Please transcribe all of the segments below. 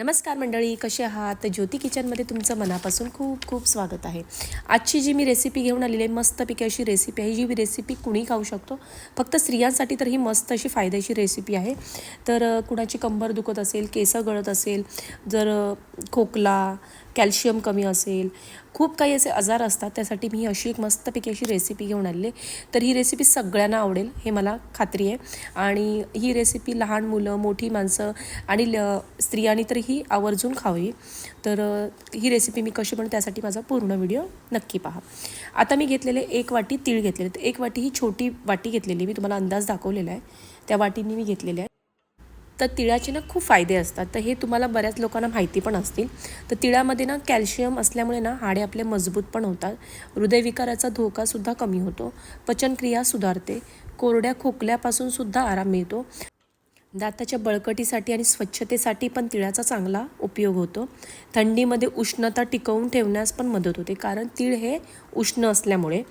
नमस्कार मंडळी कसे आहात? ज्योती किचनमध्ये तुमचं मनापासून खूप खूप स्वागत आहे. आजची जी मी रेसिपी घेऊन आलेली आहे मस्तपैकी अशी रेसिपी आहे जी मी रेसिपी कुणी खाऊ शकतो फक्त स्त्रियांसाठी तर ही मस्त अशी फायदेशीर रेसिपी आहे. तर कुणाची कंबर दुखत असेल केसं गळत असेल जर खोकला कॅल्शियम कमी असेल खूप काही असे आजार असतात त्यासाठी मी अशी एक मस्तपैकी अशी रेसिपी घेऊन आलेली आहे. तर ही रेसिपी सगळ्यांना आवडेल हे मला खात्री आहे. आणि ही रेसिपी लहान मुलं मोठी माणसं आणि ल स्त्रियांनी तर ही आवर्जून खावी. तर ही रेसिपी मी कशी पण त्यासाठी माझा पूर्ण व्हिडिओ नक्की पहा. आता मी घेतलेले एक वाटी तीळ घेतलेले तर एक वाटी ही छोटी वाटी घेतलेली मी तुम्हाला अंदाज दाखवलेला आहे. त्या वाटीने मी घेतलेले आहे तर तिळाचे ना खूप फायदे असतात. तर हे तुम्हाला बऱ्याच लोकांना माहिती पण असतील. तर तिळामध्ये ना कॅल्शियम असल्यामुळे ना हाडे आपले मजबूत पण होतात. हृदयविकाराचा धोकासुद्धा कमी होतो. पचनक्रिया सुधारते. कोरड्या खोकल्यापासून सुद्धा आराम मिळतो. दाताच्या बळकटीसाठी आणि स्वच्छतेसाठी पण तिळाचा चांगला उपयोग होतो. थंडीमध्ये उष्णता टिकवून ठेवण्यास पण मदत होते. कारण तीळ हे उष्ण असल्यामुळे.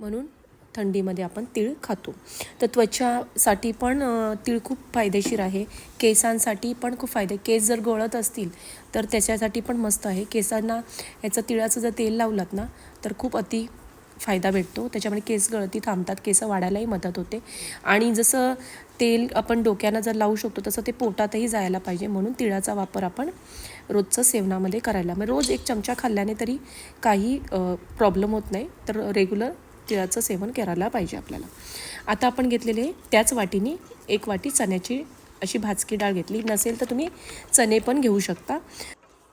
म्हणून थंडीमध्ये आपण तीळ खातो. तर त्वचासाठी पण तीळ खूप फायदेशीर आहे. केसांसाठी पण खूप फायदे. केस जर गळत असतील तर त्याच्यासाठी पण मस्त आहे. केसांना याचं तिळाचं जर तेल लावलात ना तर खूप अति फायदा भेटतो. त्याच्यामुळे केस गळती थांबतात. केस वाढायलाही मदत होते. आणि जसं तेल आपण डोक्यानं जर लावू शकतो तसं ते पोटातही जायला पाहिजे. म्हणून तिळाचा वापर आपण रोजचं सेवनामध्ये करायला मग रोज एक चमचा खाल्ल्याने तरी काही प्रॉब्लेम होत नाही. तर रेग्युलर तिळाचं सेवन करायला पाहिजे आपल्याला. आता आपण घेतलेले त्याच वाटीने एक वाटी चण्याची अशी भाजकी डाळ घेतली. नसेल तर तुम्ही चणे पण घेऊ शकता.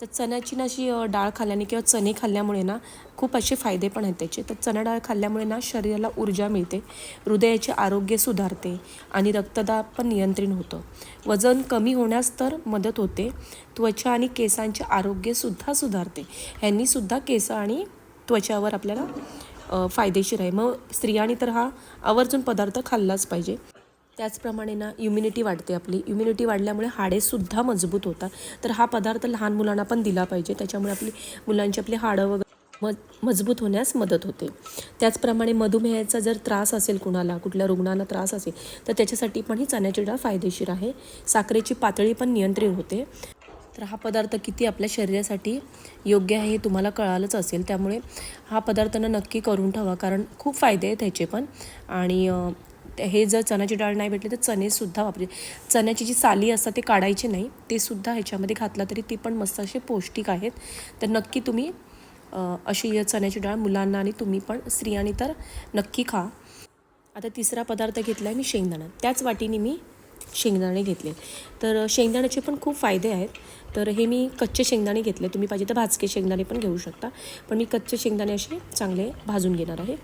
तर चण्याची ना अशी डाळ खाल्ल्याने किंवा चणे खाल्ल्यामुळे ना खूप असे फायदे पण आहेत त्याचे. तर चणा डाळ खाल्ल्यामुळे ना शरीराला ऊर्जा मिळते हृदयाचे आरोग्य सुधारते आणि रक्तदाब पण नियंत्रण होतं. वजन कमी होण्यास तर मदत होते. त्वचा आणि केसांचे आरोग्यसुद्धा सुधारते. ह्यांनीसुद्धा केस आणि त्वचावर आपल्याला फायदेशीर आहे. मग स्त्रियांनी तर हा आवर्जून पदार्थ खाल्लाच पाहिजे. त्याचप्रमाणे ना इम्युनिटी वाढते आपली. इम्युनिटी वाढल्यामुळे हाडेसुद्धा मजबूत होतात. तर हा पदार्थ लहान मुलांना पण दिला पाहिजे. त्याच्यामुळे आपली मुलांची आपली हाडं वगैरे म मजबूत होण्यास मदत होते. त्याचप्रमाणे मधुमेहाचा जर त्रास असेल कुणाला कुठल्या रुग्णाला त्रास असेल तर त्याच्यासाठी पण ही चण्याची डाळ फायदेशीर आहे. साखरेची पातळी पण नियंत्रित होते. तर हा पदार्थ किती आपल्या शरीरासाठी योग्य आहे हे तुम्हाला कळालंच असेल. त्यामुळे हा पदार्थ नक्की करून ठेवा कारण खूप फायदे आहेत ह्याचे पण. आणि हे जर चण्याची डाळ नाही भेटली तर चणेसुद्धा वापरे चण्याची जी साली असतात ते काढायचे नाही ते सुद्धा ह्याच्यामध्ये घातला तरी ती पण मस्त असे पौष्टिक आहेत. तर नक्की तुम्ही अशी या चण्याची डाळ मुलांना आणि तुम्ही पण स्त्रियांनी तर नक्की खा. आता तिसरा पदार्थ घेतला आहे मी शेंगदाणा. त्याच वाटीने मी शेंगदाणे घेतले. तर शेंगदाण्याचे पण खूप फायदे आहेत. तर हे मी कच्चे शेंगदाणे घेतले. तुम्ही पाहिजे तर भाजके शेंगदाणे पण घेऊ शकता. पण मी कच्चे शेंगदाणे असे चांगले भाजून घेणार आहे.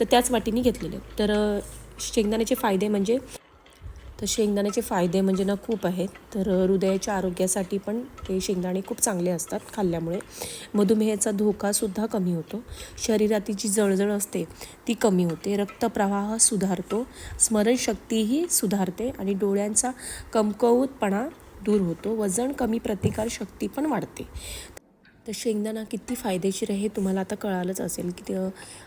तर त्याच वाटीने घेतलेले. तर शेंगदाण्याचे फायदे म्हणजे तर शेंगदाण्याचे फायदे म्हणजे ना खूप आहेत. तर हृदयाच्या आरोग्यासाठी पण ते शेंगदाणे खूप चांगले असतात खाल्ल्यामुळे. मधुमेहाचा धोकासुद्धा कमी होतो. शरीरातील जी जळजळ असते ती कमी होते. रक्तप्रवाह सुधारतो. स्मरणशक्तीही सुधारते आणि डोळ्यांचा कमकवतपणा दूर होतो. वजन कमी प्रतिकार शक्ती पण वाढते. तर शेंगदाणा किती फायदेशीर आहे हे तुम्हाला आता कळालंच असेल की ते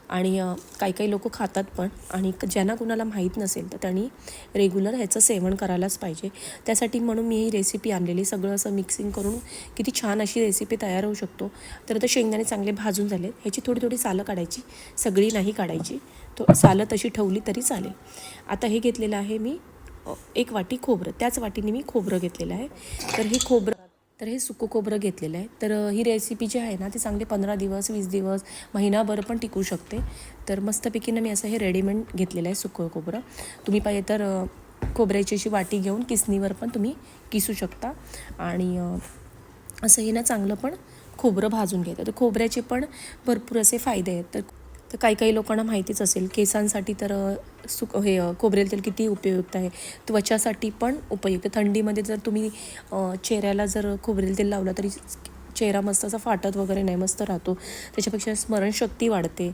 आणि काही काही लोक खातात पण आणि ज्यांना कुणाला माहीत नसेल तर त्यांनी रेग्युलर ह्याचं सेवन करायलाच पाहिजे. त्यासाठी म्हणून मी ही रेसिपी आणलेली. सगळं असं मिक्सिंग करून किती छान अशी रेसिपी तयार होऊ शकतो. तर आता शेंगदाणे चांगले भाजून झाले. ह्याची थोडी थोडी सालं काढायची. सगळी नाही काढायची. तो सालं तशी ठेवली तरी चालेल. आता हे घेतलेलं आहे मी एक वाटी खोबरं. त्याच वाटीने मी खोबरं घेतलेलं आहे. तर हे खोबरं तर हे सुकं खोबरं घेतलेलं आहे. तर ही रेसिपी जी आहे ना ती चांगली पंधरा दिवस वीस दिवस महिनाभर पण टिकू शकते. तर मस्तपैकी ना मी असं हे रेडीमेड घेतलेलं आहे सुकं खोबरं. तुम्ही पाहिजे तर खोबऱ्याची अशी वाटी घेऊन किसणीवर पण तुम्ही किसू शकता. आणि असं हे ना चांगलं पण खोबरं भाजून घ्यायचं. तर खोबऱ्याचे पण भरपूर असे फायदे आहेत. तर तर काही काही लोकांना माहितीच असेल केसांसाठी तर सुक हे खोबरेल तेल किती उपयुक्त आहे. त्वचासाठी पण उपयुक्त. थंडीमध्ये जर तुम्ही चेहऱ्याला जर खोबरेल तेल लावलं तरी चेहरा मस्त असा फाटत वगैरे नाही मस्त राहतो. त्याच्यापेक्षा स्मरणशक्ती वाढते.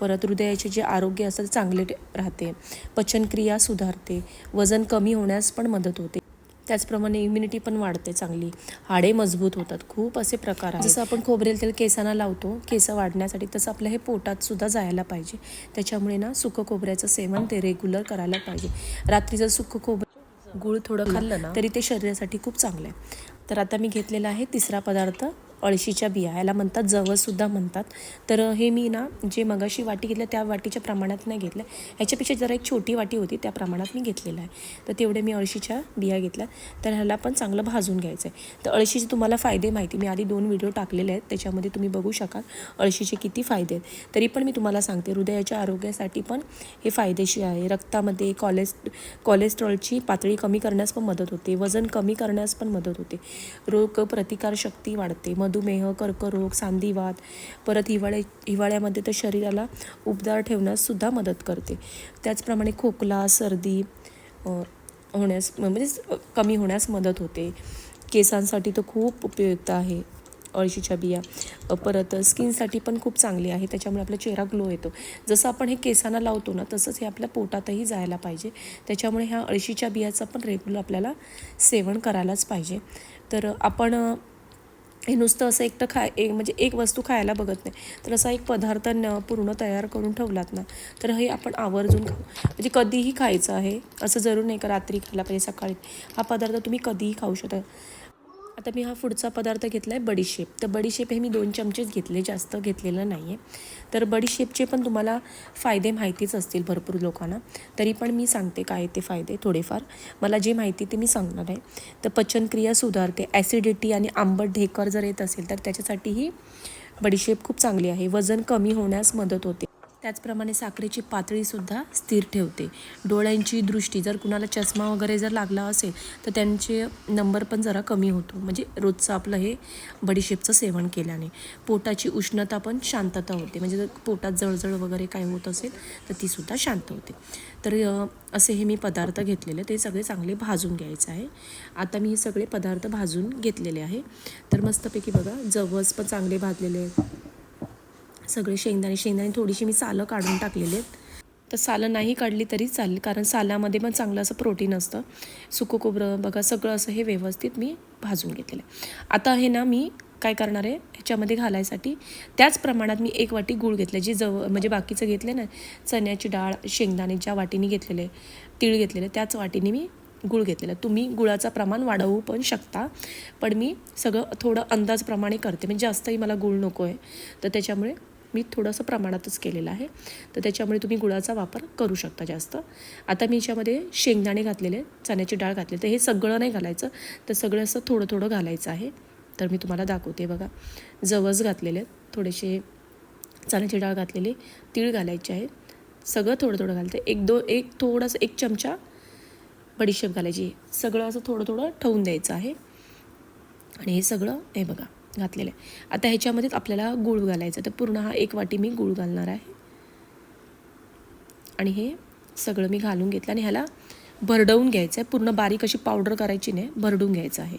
परत हृदयाचे जे आरोग्य असतं ते चांगले राहते. पचनक्रिया सुधारते. वजन कमी होण्यास पण मदत होते. त्याचप्रमाणे इम्युनिटी पण वाढते चांगली. हाडे मजबूत होतात. खूप असे प्रकार आहेत. जसं आपण खोबरेल तेल केसांना लावतो केस वाढण्यासाठी तसं आपल्या हे पोटात सुद्धा जायला पाहिजे. त्याच्यामुळे ना सुकं खोबऱ्याचं सेवन ते रेग्युलर करायला पाहिजे. रात्री जर सुकं खोबरं गुळ थोडं खाल्लं ना तरी ते शरीरासाठी खूप चांगलं आहे. तर आता मी घेतलेला आहे तिसरा पदार्थ अळशीच्या बिया याला म्हणतात जवसुद्धा म्हणतात. तर हे मी ना जे मगाशी वाटी घेतलं त्या वाटीच्या प्रमाणात नाही घेतलं ह्याच्यापेक्षा जरा एक छोटी वाटी होती त्या प्रमाणात मी घेतलेलं आहे. तर तेवढे मी अळशीच्या बिया घेतल्या. तर ह्याला पण चांगलं भाजून घ्यायचं आहे. तर अळशीचे तुम्हाला फायदे माहिती मी आधी दोन व्हिडिओ टाकलेले आहेत. त्याच्यामध्ये तुम्ही बघू शकाल अळशीचे किती फायदे आहेत. तरी पण मी तुम्हाला सांगते हृदयाच्या आरोग्यासाठी पण हे फायदेशीर आहे. रक्तामध्ये कॉलेस कोलेस्ट्रॉलची पातळी कमी करण्यास पण मदत होते. वजन कमी करण्यास पण मदत होते. रोग वाढते. वाढते मधुमेह कर्करोग सांधिवात परत हिवाळ्या हिवाळ्यामध्ये तर शरीराला उबदार ठेवण्यास सुद्धा मदत करते. त्याचप्रमाणे खोकला सर्दी होण्यास म्हणजे कमी होण्यास मदत होते. केसांसाठी तर खूप उपयुक्त आहे अळशीच्या बिया. परत स्किनसाठी पण खूप चांगली आहे. त्याच्यामुळे आपला चेहरा ग्लो येतो. जसं आपण हे केसांना लावतो ना तसंच हे आपल्या पोटातही जायला पाहिजे. त्याच्यामुळे ह्या अळशीच्या बियाचं पण रेग्युलर आपल्याला सेवन करायलाच पाहिजे. तर आपण हे नुसतं असं एकटं खाय एक म्हणजे एक वस्तू खायला बघत नाही. तर असा एक पदार्थ न पूर्ण तयार करून ठेवलात ना तर हे आपण आवर्जून खाऊ. म्हणजे कधीही खायचं आहे असं जरूर नाही का रात्री खायला पाहिजे सकाळी. हा पदार्थ तुम्ही कधीही खाऊ शकता. आता मी हा पुढचा पदार्थ घेतला आहे बडीशेप तर बडीशेप हे मी दोन चमचेच घेतले जास्त घेतलेलं नाही आहे तर बडीशेपचे पण तुम्हाला फायदे माहितीच असतील भरपूर लोकांना. तरी पण मी सांगते काय ते फायदे थोडेफार. मला जे माहिती ते मी सांगणार आहे. तर पचनक्रिया सुधारते ॲसिडिटी आणि आंबट ढेकर जर येत असेल तर त्याच्यासाठीही बडीशेप खूप चांगली आहे. वजन कमी होण्यास मदत होते. त्याचप्रमाणे साखरेची पातळीसुद्धा स्थिर ठेवते. डोळ्यांची दृष्टी जर कुणाला चष्मा वगैरे जर लागला असेल तर त्यांचे नंबर पण जरा कमी होतो. म्हणजे रोजचं आपलं हे बडीशेपचं सेवन केल्याने. पोटाची उष्णता पण शांतता होते. म्हणजे जर पोटात जळजळ वगैरे काय होत असेल तर तीसुद्धा शांत होते. तर असे हे मी पदार्थ घेतलेले. ते सगळे चांगले भाजून घ्यायचं आहे. आता मी हे सगळे पदार्थ भाजून घेतलेले आहे. तर मस्तपैकी बघा जवस पण चांगले भाजलेले आहेत. सगळे शेंगदाणे शेंगदाणे थोडीशी मी सालं काढून टाकलेली आहेत. तर सालं नाही काढली तरी चालेल कारण सालामध्ये पण चांगलं असं प्रोटीन असतं. सुकं खोबरं बघा सगळं असं हे व्यवस्थित मी भाजून घेतलेलं आहे. आता हे ना मी काय करणार आहे ह्याच्यामध्ये घालायसाठी त्याच प्रमाणात मी एक वाटी गूळ घेतलं जी जव म्हणजे बाकीचं घेतलं ना चण्याची डाळ शेंगदाणे ज्या वाटीने घेतलेले तीळ घेतलेले त्याच वाटीने मी गुळ घेतलेला तुम्ही गुळाचं प्रमाण वाढवू पण शकता पण मी सगळं थोडं अंदाजप्रमाणे करते. म्हणजे जास्तही मला गुळ नको आहे तर त्याच्यामुळे मी थोडंसं प्रमाणातच केलेलं आहे. तर त्याच्यामुळे तुम्ही गुळाचा वापर करू शकता जास्त. आता मी याच्यामध्ये शेंगदाणे घातलेले चण्याची डाळ घातली तर हे सगळं नाही घालायचं. तर सगळं असं थोडं थोडं घालायचं आहे. तर मी तुम्हाला दाखवते बघा. जवस घातलेले आहेत थोडेसे चण्याची डाळ घातलेली तीळ घालायचे आहेत सगळं थोडं थोडं घालते. एक दो एक थोडंसं एक चमचा बडीशेप घालायची. सगळं असं थोडं थोडं ठेवून द्यायचं आहे. आणि हे सगळं हे बघा. घातलेलं. आहे आता ह्याच्यामध्येच आपल्याला गूळ घालायचं तर पूर्ण हा एक वाटी मी गूळ घालणार आहे. आणि हे सगळं मी घालून घेतलं आणि ह्याला भरडवून घ्यायचं आहे. पूर्ण बारीक अशी पावडर करायची नाही. भरडून घ्यायचं आहे.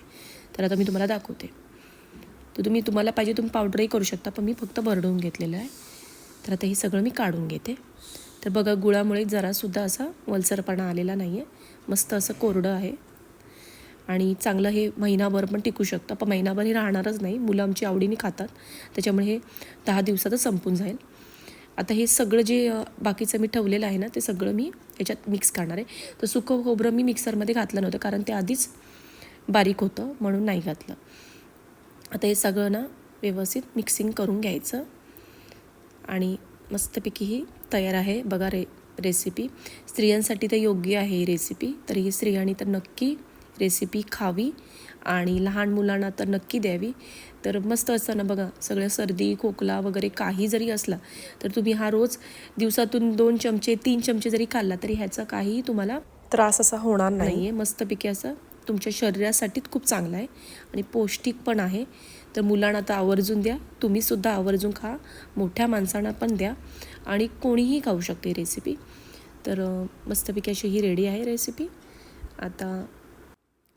तर आता मी तुम्हाला दाखवते. तर तुम्ही तुम्हाला पाहिजे तुम्ही पावडरही करू शकता पण मी फक्त भरडवून घेतलेलं आहे. तर आता हे सगळं मी काढून घेते. तर बघा गुळामुळे जरासुद्धा असा वलसरपणा आलेला नाही आहे मस्त असं कोरडं आहे. आणि चांगलं हे महिनाभर पण टिकू शकतं. पण महिनाभर हे राहणारच नाही. मुलं आमची आवडीने खातात. त्याच्यामुळे हे दहा दिवसातच संपून जाईल. आता हे सगळं जे बाकीचं मी ठेवलेलं आहे ना ते सगळं मी याच्यात मिक्स करणार आहे. तर सुकं खोबरं मी मिक्सरमध्ये घातलं नव्हतं कारण ते आधीच बारीक होतं म्हणून नाही घातलं. आता हे सगळं ना व्यवस्थित मिक्सिंग करून घ्यायचं. आणि मस्तपैकी ही तयार आहे. बघा रे रेसिपी स्त्रियांसाठी तर योग्य आहे ही रेसिपी तर ही स्त्रियांनी तर नक्की रेसिपी खावी आणि लहान मुलांना तर नक्की द्यावी. तर मस्त असतं ना बघा सगळं सर्दी खोकला वगैरे काही जरी असला तर तुम्ही हा रोज दिवसातून दोन चमचे तीन चमचे जरी खाल्ला तरी ह्याचा काहीही तुम्हाला त्रास असा होणार नाही. आहे मस्तपैकी असं तुमच्या शरीरासाठीच खूप चांगलं आहे आणि पौष्टिक पण आहे. तर मुलांना तर आवर्जून द्या. तुम्हीसुद्धा आवर्जून खा. मोठ्या माणसांना पण द्या आणि कोणीही खाऊ शकते रेसिपी तर मस्तपैकी अशी ही रेडी आहे रेसिपी आता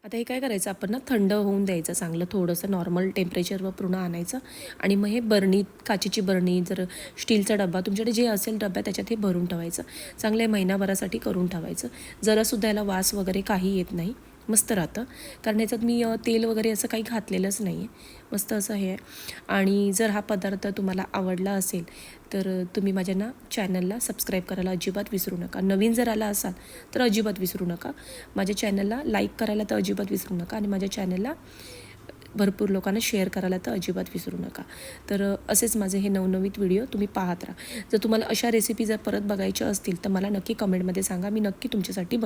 आता हे काय करायचं? आपण ना थंड होऊन द्यायचं चांगलं थोडंसं नॉर्मल टेम्परेचरवर पूर्ण आणायचं आणि मग हे बरणी काचेची बरणी जर स्टीलचा डबा तुमच्याकडे जे असेल डब्या त्याच्यात हे भरून ठेवायचं. चांगल्या महिनाभरासाठी करून ठेवायचं. जरासुद्धा याला वास वगैरे काही येत नाही. मस्त राहतं. कारण याच्यात मी तेल वगैरे असं काही घातलेलंच नाही आहे मस्त असं हे आहे. आणि जर हा पदार्थ तुम्हाला आवडला असेल तर तुम्ही माझ्या ना चॅनलला सबस्क्राईब करायला अजिबात विसरू नका. नवीन जर आला असाल तर अजिबात विसरू नका. माझ्या चॅनलला लाईक करायला तर अजिबात विसरू नका आणि माझ्या चॅनलला भरपूर लोकांना शेअर करायला तर अजिबात विसरू नका. तर असेच माझे हे नवनवीन व्हिडिओ तुम्ही पाहत राहा. जर तुम्हाला अशा रेसिपी जर परत बघायच्या असतील तर मला नक्की कमेंटमध्ये सांगा. मी नक्की तुमच्यासाठी बन